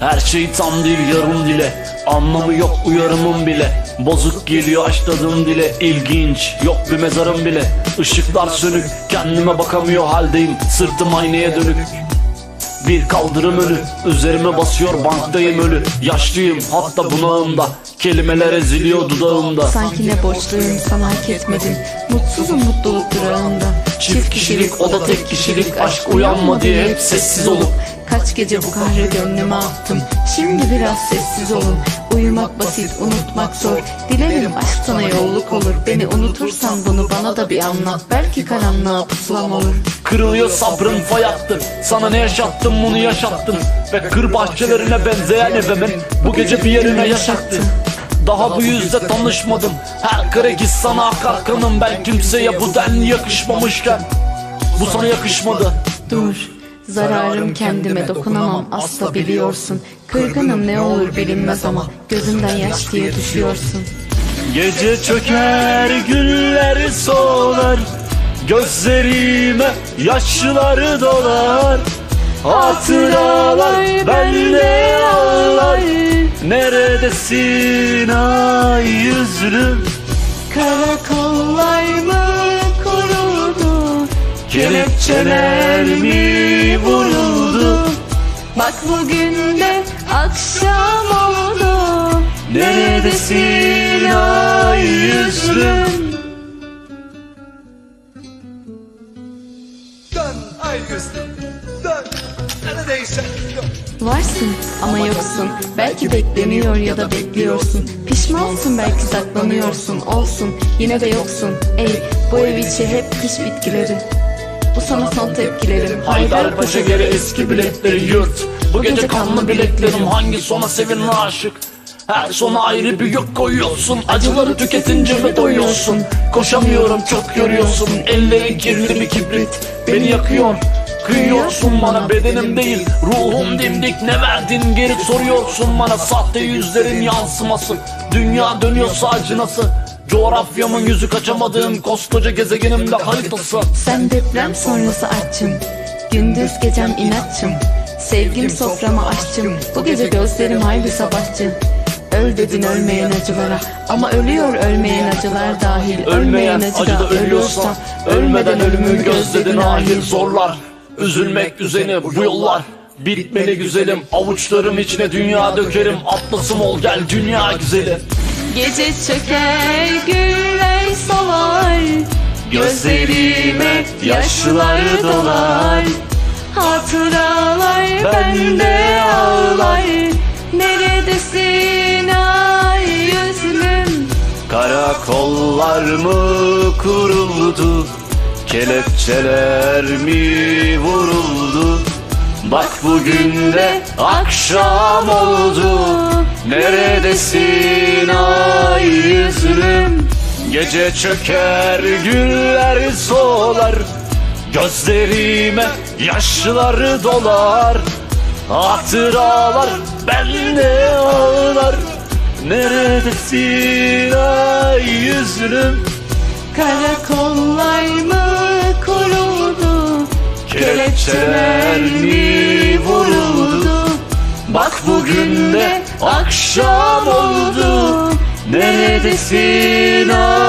Her şey tam değil yarım dile. Anlamı yok uyarımın bile. Bozuk geliyor açladığım dile. İlginç yok bir mezarım bile. Işıklar sönük kendime bakamıyor haldeyim. Sırtım aynaya dönük bir kaldırım önü Üzerime basıyor banktayım ölü. Yaşlıyım hatta bunağımda. Kelimeler eziliyor dudağımda. Sanki ne borçluyum sana hak etmedim. Mutsuzum mutluluk durağında Çift kişilik o da tek kişilik. Aşk uyanma diye hep sessiz olup. Kaç gece bu kahre gönlüme attım. Şimdi biraz sessiz olun Uyumak basit unutmak zor. Dilerim aşk sana yolluk olur. Beni unutursan bunu bana da bir anlat. Belki karanlığa pusulam olur. Kırılıyor sabrım fay attı Sana ne yaşattım bunu yaşattın Ve kır bahçelerine benzeyen evimin Bu gece bir yerine yaşattı daha bu yüzde tanışmadım. Her kare git sana akar kanım. Ben kimseye bu denli yakışmamışken Bu sana yakışmadı. Dur Zararım kendime dokunamam asla biliyorsun. Kırgınım ne olur bilinmez ama Gözümden yaş diye düşüyorsun. Gece çöker güller solar. Gözlerime yaşları dolar. Hatıralar bende ağlar. Neredesin ay yüzlüm? Karakollar Kelepçeler mi vuruldu? Bak bugün de akşam oldu. Neredesin ay yüzlüm Dön ay. Dön. Yok. Varsın ama yoksun. Belki bekleniyor ya da bekliyorsun. Pişmansın belki saklanıyorsun. Olsun. Yine de yoksun. Ey bu ev içi hep kış bitkileri Bu sana son tepkilerim. Haydarpaşa geri eski biletleri yurt Bu gece kanlı bileklerim hangi sona sevinme aşık? Her sona ayrı bir yük koyuyorsun. Acıları tüketince mi doyuyorsun? Koşamıyorum çok yoruyorsun. Ellerin kirli bir kibrit. Beni yakıyor Kıyıyorsun bana. Bedenim değil Ruhum dimdik. Ne verdin geri soruyorsun bana. Sahte yüzlerin yansıması. Dünya dönüyorsa acınası Coğrafyamın yüzü kaçamadığım koskoca gezegenimde haritası Sen deprem sonrası açım. Gündüz gecem inatçım. Sevgim soframa aşçım Bu gece gözlerim hayli sabahçı Öl dedin ölmeyen acılara. Ama ölüyor ölmeyen acılar dahil. Ölmeyen acıda ölüyorsa Ölmeden ölümü gözledin ahir zorlar. Üzülmek üzeni bu yollar. Bitmeli güzelim. Avuçlarım içine dünya dökerim. Atlasım ol gel dünya güzeli Gece çöker güller solar. Gözlerime yaşlar dolar. Hatıralar bende ağlar. Neredesin ay yüzlüm? Karakollar mı kuruldu? Kelepçeler mi vuruldu? Bak bugün de akşam oldu Neredesin ay yüzlüm? Gece çöker güller solar. Gözlerime yaşları dolar. Hatıralar bende ağlar. Neredesin ay yüzlüm? Karakollar mı kuruldu? Kelepçeler mi bugün de akşam oldu. Neredesin yüzlüm